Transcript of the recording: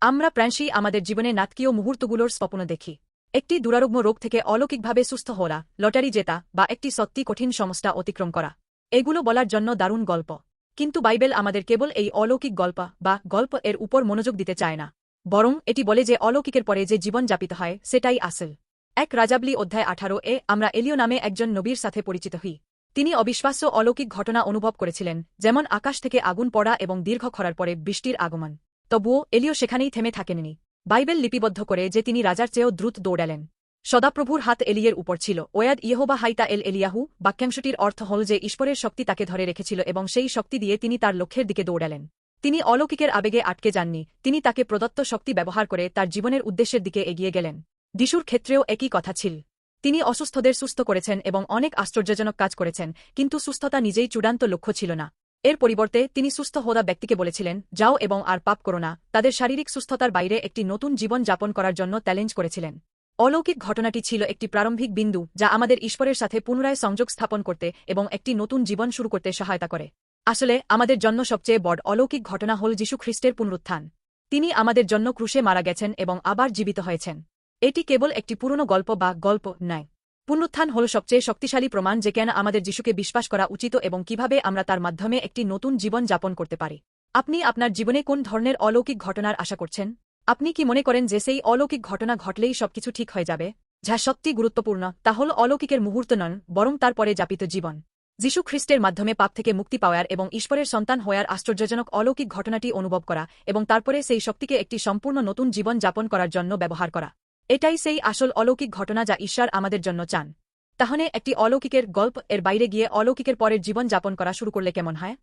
আমরা প্রায়শই আমাদের জীবনে নাটকীয় মুহূর্তগুলোর স্বপ্ন দেখি। একটি দুরারোগ্য রোগ থেকে অলৌকিকভাবে সুস্থ হওয়া, লটারি জেতা বা একটি সত্যি কঠিন সমস্যা অতিক্রম করা। এগুলো বলার জন্য দারুণ গল্প। কিন্তু বাইবেল আমাদের কেবল এই অলৌকিক গল্প বা গল্প এর উপর মনোযোগ দিতে চায় না। বরং এটি বলে যে অলৌকিকের পরে যে জীবন যাপিত হয়, সেটাই আসল। এক রাজাবলি অধ্যায় আঠারো এ আমরা এলিও নামে একজন নবীর সাথে পরিচিত হই। তিনি অবিশ্বাস্য অলৌকিক ঘটনা অনুভব করেছিলেন, যেমন আকাশ থেকে আগুন পড়া এবং দীর্ঘ খরার পরে বৃষ্টির আগমন। তবুও এলিও সেখানেই থেমে থাকেননি। বাইবেল লিপিবদ্ধ করে যে তিনি রাজার চেয়েও দ্রুত দৌড়ালেন। সদাপ্রভুর হাত এলিয়ের উপর ছিল। ওয়াদ ইহোবা হাইতা এল এলিয়াহু বাক্যাংশটির অর্থ হল যে ঈশ্বরের শক্তি তাকে ধরে রেখেছিল এবং সেই শক্তি দিয়ে তিনি তার লক্ষ্যের দিকে দৌড়ালেন। তিনি অলৌকিকের আবেগে আটকে যাননি। তিনি তাকে প্রদত্ত শক্তি ব্যবহার করে তার জীবনের উদ্দেশ্যের দিকে এগিয়ে গেলেন। ডিশুর ক্ষেত্রেও একই কথা ছিল। তিনি অসুস্থদের সুস্থ করেছেন এবং অনেক আশ্চর্যজনক কাজ করেছেন, কিন্তু সুস্থতা নিজেই চূড়ান্ত লক্ষ্য ছিল না। এর পরিবর্তে তিনি সুস্থ হওয়া ব্যক্তিকে বলেছিলেন, যাও এবং আর পাপ করো না। তাদের শারীরিক সুস্থতার বাইরে একটি নতুন জীবন যাপন করার জন্য চ্যালেঞ্জ করেছিলেন। অলৌকিক ঘটনাটি ছিল একটি প্রারম্ভিক বিন্দু, যা আমাদের ঈশ্বরের সাথে পুনরায় সংযোগ স্থাপন করতে এবং একটি নতুন জীবন শুরু করতে সহায়তা করে। আসলে, আমাদের জন্য সবচেয়ে বড় অলৌকিক ঘটনা হল যীশু খ্রিস্টের পুনরুত্থান। তিনি আমাদের জন্য ক্রুশে মারা গেছেন এবং আবার জীবিত হয়েছেন। এটি কেবল একটি পুরনো গল্প বা গল্প নয়। পুনরুত্থান হল সবচেয়ে শক্তিশালী প্রমাণ যে কেন আমাদের যিশুকে বিশ্বাস করা উচিত এবং কীভাবে আমরা তার মাধ্যমে একটি নতুন জীবন যাপন করতে পারি। আপনি আপনার জীবনে কোন ধরনের অলৌকিক ঘটনার আশা করছেন? আপনি কি মনে করেন যে সেই অলৌকিক ঘটনা ঘটলেই সবকিছু ঠিক হয়ে যাবে? যা সত্যি গুরুত্বপূর্ণ, তা হল অলৌকিকের মুহূর্ত নন, বরং তারপরে যাপিত জীবন। যীশু খ্রিস্টের মাধ্যমে পাপ থেকে মুক্তি পাওয়ার এবং ঈশ্বরের সন্তান হওয়ার আশ্চর্যজনক অলৌকিক ঘটনাটি অনুভব করা এবং তারপরে সেই শক্তিকে একটি সম্পূর্ণ নতুন জীবন যাপন করার জন্য ব্যবহার করা। এটাই সেই আসল অলৌকিক ঘটনা যা ঈশ্বর আমাদের জন্য চান। তাহলে একটি অলৌকিকের গল্প এর বাইরে গিয়ে অলৌকিকের পরের জীবন যাপন করা শুরু করলে কেমন হয়?